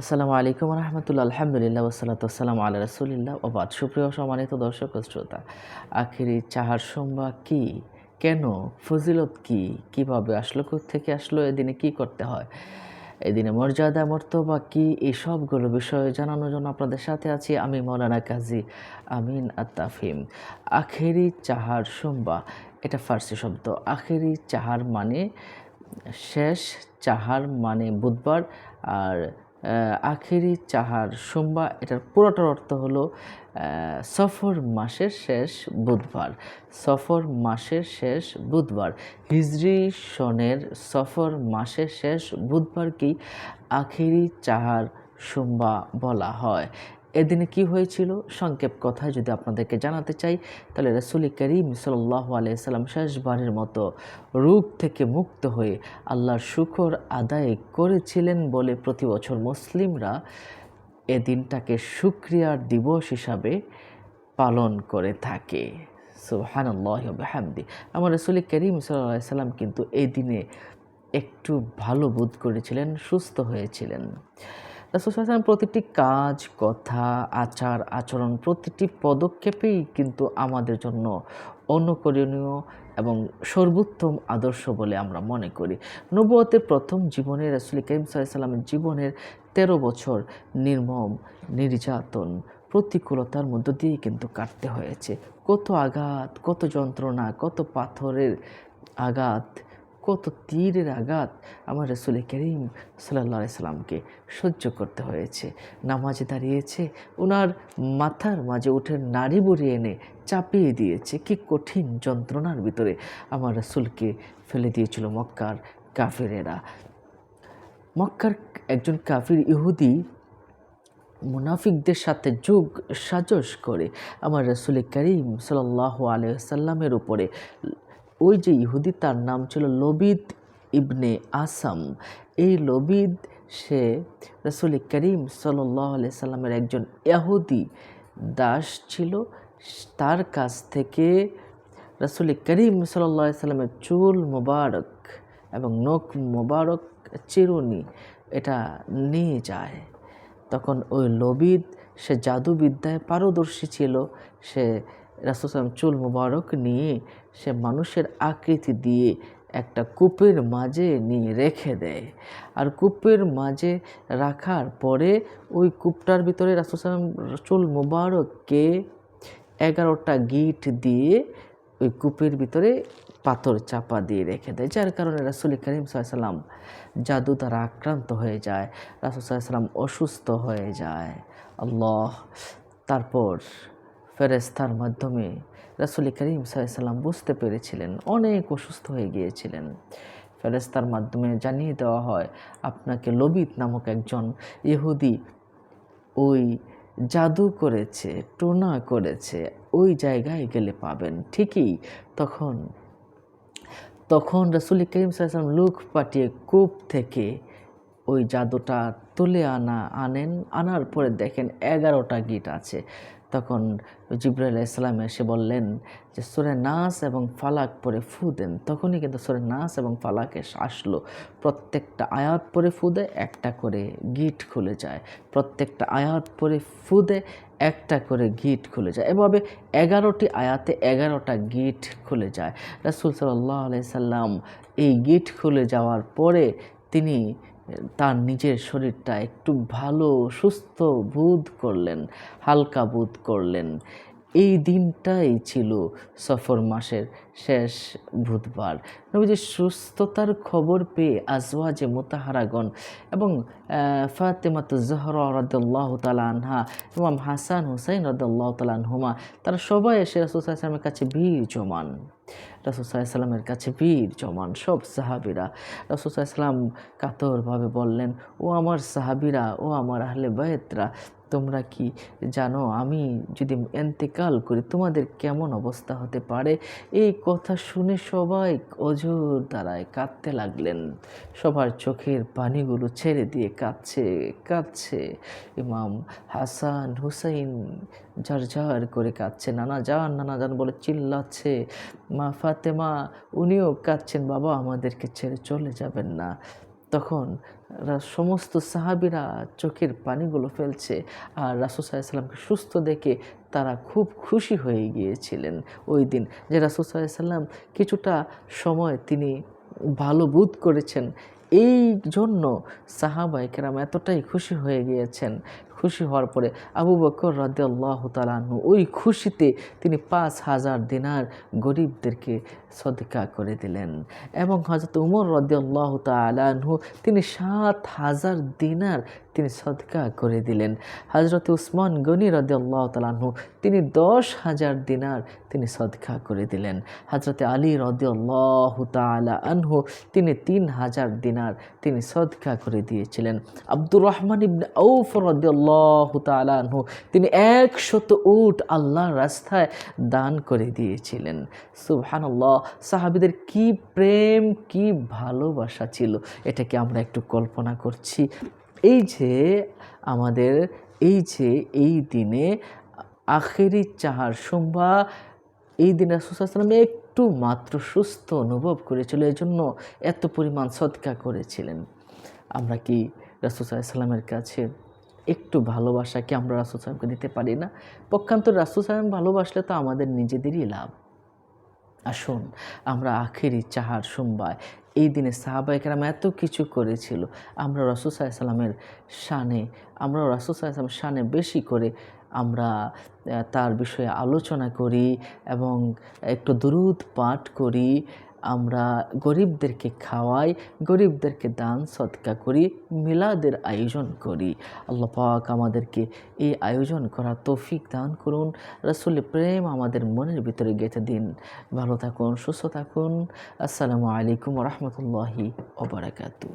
আসসালামু আলাইকুম রহমতুল্লাহ, আলহামদুলিল্লাহ ওসালাত আসসালাম আল্লাহ রসুলিল্লাহ ওবাদ সুপ্রিয় সম্মানিত দর্শক শ্রোতা, আখেরি চাহার সোমবা কি, কেন, ফজিলত কি, কীভাবে আসলো থেকে আসলো, এদিনে কি করতে হয়, এদিনে মর্যাদা, মর্তবা কি, এই সবগুলো বিষয়ে জানানোর জন্য আপনাদের সাথে আছি আমি মৌলানা কাজী আমিন আত্তাফিম। আখেরি চাহার সোমবা এটা ফার্সি শব্দ। আখেরি চাহার মানে শেষ, চাহার মানে বুধবার, আর আখেরি চাহার সোমবার, এটার পুরোটার অর্থ হলো সফর মাসের শেষ বুধবার। সফর মাসের শেষ বুধবার। হিজরি সনের সফর মাসের শেষ বুধবারকেই আখেরি চাহার সোমবা বলা হয়। এদিনে কি হয়েছিল? সংক্ষেপ কথায় যদি আপনাদেরকে জানাতে চাই, তাহলে রসুল করিম সাল্লাহ আলাইসাল্লাম শেষবারের মতো রূপ থেকে মুক্ত হয়ে আল্লাহর শুকর আদায় করেছিলেন বলে প্রতি বছর মুসলিমরা এ দিনটাকে শুক্রিয়ার দিবস হিসাবে পালন করে থাকে। বিহামদি। আমার রসুল করিম সাল্লাম কিন্তু এই দিনে একটু ভালো বোধ করেছিলেন, সুস্থ হয়েছিলেন। রাসুলাম প্রতিটি কাজ, কথা, আচার, আচরণ প্রতিটি পদক্ষেপেই কিন্তু আমাদের জন্য অনুকরণীয় এবং সর্বোত্তম আদর্শ বলে আমরা মনে করি। নবুয়তের প্রথম জীবনে রাসুল করিম সাল্লামের জীবনের তেরো বছর নির্মম, নির্যাতন, প্রতিকূলতার মধ্য দিয়ে কিন্তু কাটতে হয়েছে। কত আঘাত, কত যন্ত্রণা, কত পাথরের আঘাত কত তীরের আঘাত আমার রসুল করিম সাল্লা সাল্লামকে সহ্য করতে হয়েছে। নামাজে দাঁড়িয়েছে ওনার মাথার মাঝে উঠে নাড়ি বুড়িয়ে এনে চাপিয়ে দিয়েছে। কি কঠিন যন্ত্রণার ভিতরে আমার রসুলকে ফেলে দিয়েছিল মক্কার কাফিরেরা। মক্কার একজন কাফির ইহুদি মুনাফিকদের সাথে যোগ সাজস করে আমার রসুল করিম সাল্লাহ আলহামের উপরে ওই যে ইহুদি, তার নাম ছিল লবিদ ইবনে আসাম। এই লবিদ, সে রসুল করিম সাল্লাহ সাল্লামের একজন ইহুদি দাস ছিল। তার কাছ থেকে রসুল করিম সাল্লাহ সাল্লামের চুল মোবারক এবং নখ মোবারক, চিরুনি এটা নিয়ে যায়। তখন ওই লবিদ, সে জাদুবিদ্যায় পারদর্শী ছিল। সে রাসুসালাম চুল মুবারক নিয়ে সে মানুষের আকৃতি দিয়ে একটা কূপের মাঝে নিয়ে রেখে দেয়। আর কূপের মাঝে রাখার পরে ওই কূপটার ভিতরে রাসুসালাম চুল মুবারককে এগারোটা গিট দিয়ে ওই কূপের ভিতরে পাথর চাপা দিয়ে রেখে দেয়, যার কারণে রাসুল করিম সাল্লাম জাদু দ্বারা আক্রান্ত হয়ে যায়, রাসুল সাল্লাম অসুস্থ হয়ে যায়। আল্লাহ, তারপর ফেরেস্তার মাধ্যমে রাসুল করিম সাল্লাম বুঝতে পেরেছিলেন, অনেক অসুস্থ হয়ে গিয়েছিলেন। ফেরেস্তার মাধ্যমে জানিয়ে দেওয়া হয়, আপনাকে লবিত নামক একজন ইহুদি ওই জাদু করেছে, টোনা করেছে, ওই জায়গায় গেলে পাবেন। ঠিকই, তখন তখন রসুল করিম সাল্লাম লুক পাঠিয়ে কূপ থেকে ওই জাদুটা তুলে আনা, আনেন, আনার পরে দেখেন এগারোটা গিট আছে। তখন জিব্রাইল ইসলাম এসে বললেন যে, সুরে নাস এবং ফালাক পরে ফু দেন। তখনই কিন্তু সুরে নাস এবং ফালাকে আসলো। প্রত্যেকটা আয়াত পরে ফু একটা করে গিট খুলে যায়। প্রত্যেকটা আয়াত পরে ফু একটা করে গিট খুলে যায়। এভাবে এগারোটি আয়াতে এগারোটা গিট খুলে যায়। রাসুল সাল্লাহ আলাই সাল্লাম এই গিট খুলে যাওয়ার পরে তিনি তার নিজের শরীরটা একটু ভালো সুস্থ বোধ করলেন হালকা বোধ করলেন। এই দিনটাই ছিল সফর মাসের শেষ বুধবার। নবীজি সুস্থতার খবর পেয়ে আজওয়াজে মোতাহারাগণ এবং ফাতেমাত জহরা রদুল্লাহ তালা আনহা, ইমাম হাসান হুসাইন রদুল্লাহ তালা আনহুমা, তারা সবাই এসে রাসুসাল্লামের কাছে ভিড় জমান রাসুসাল্লামের কাছে ভিড় জমান সব সাহাবিরা। রাসুসাল্লাম কাতরভাবে বললেন, ও আমার সাহাবিরা, ও আমার আহলে বায়তরা তোমরা কি জানো? আমি যদি এন্তেকাল করি, তোমাদের কেমন অবস্থা হতে পারে? এই কথা শুনে সবাই অজর দ্বারায় কাঁদতে লাগলেন। সবার চোখের পানিগুলো ছেড়ে দিয়ে কাঁদছে কাঁদছে। ইমাম হাসান হুসাইন ঝার ঝার করে কাঁদছে। নানা যান নানা যান বলে চিল্লাচ্ছে। মা ফাতেমা, উনিও কাঁদছেন, বাবা আমাদেরকে ছেড়ে চলে যাবেন না। তখন সমস্ত সাহাবিরা চোখের পানিগুলো ফেলছে আর রাসুল সাল্লামকে সুস্থ দেখে তারা খুব খুশি হয়ে গিয়েছিলেন ওই দিন যে রাসুল সাল্লাম কিছুটা সময় তিনি ভালো বোধ করেছেন এই জন্য সাহাবাই কেরাম এতটাই খুশি হয়ে গিয়েছেন। খুশি হওয়ার পরে আবু বকর রাদিয়াল্লাহ তালাহু ওই খুশিতে তিনি পাঁচ হাজার দিনার গরিবদেরকে সদকা করে দিলেন এবং হজরত উমর রদিয়াল্লাহ তালাহু তিনি সাত হাজার দিনার তিনি সদকা করে দিলেন। হজরত উসমান গনি রদিয়াল্লাহ তালাহু তিনি দশ হাজার দিনার তিনি সদকা করে দিলেন। হজরত আলী রদিয়াল্লাহ তালা আনহু তিনি তিন হাজার দিনার তিনি সদকা করে দিয়েছিলেন। আব্দুর রহমান ইবনে আউফ তালা তিনি একশত উট আল্লাহর রাস্তায় দান করে দিয়েছিলেন। সুবহানাল্লাহ, সাহাবিদের কি প্রেম, কি ভালোবাসা ছিল এটাকে আমরা একটু কল্পনা করছি। এই যে আমাদের, এই যে এই দিনে আখেরি চাহার সোমবা এই দিনে রাসুসাল্লাম একটু মাত্র সুস্থ অনুভব করেছিল এই জন্য এত পরিমাণ সৎকা করেছিলেন। আমরা কি রাসুসাল্লামের কাছে একটু ভালোবাসা কি আমরা রাসুল সাহেবকে দিতে পারি না? পক্ষান্তর রাসুল সাহেব ভালোবাসলে তো আমাদের নিজেদেরই লাভ। আসুন, আমরা আখেরি চাহার সোমবার এই দিনে সাহাবাইকেরাম এত কিছু করেছিল। আমরা রসুল সাল্লামের শানে আমরা রসুল সাল্লামের শানে বেশি করে আমরা তার বিষয়ে আলোচনা করি এবং একটু দুরুদ পাঠ করি। আমরা গরিবদেরকে খাওয়াই, গরিবদেরকে দান, সৎকা করি, মিলাদের আয়োজন করি। আল্লাহ পাক আমাদেরকে এই আয়োজন করা তৌফিক দান করুন। রসুলের প্রেম আমাদের মনের ভিতরে গেঁথে দিন। ভালো থাকুন, সুস্থ থাকুন। আসসালামু আলাইকুম রহমতুল্লাহি ওবরাকাতু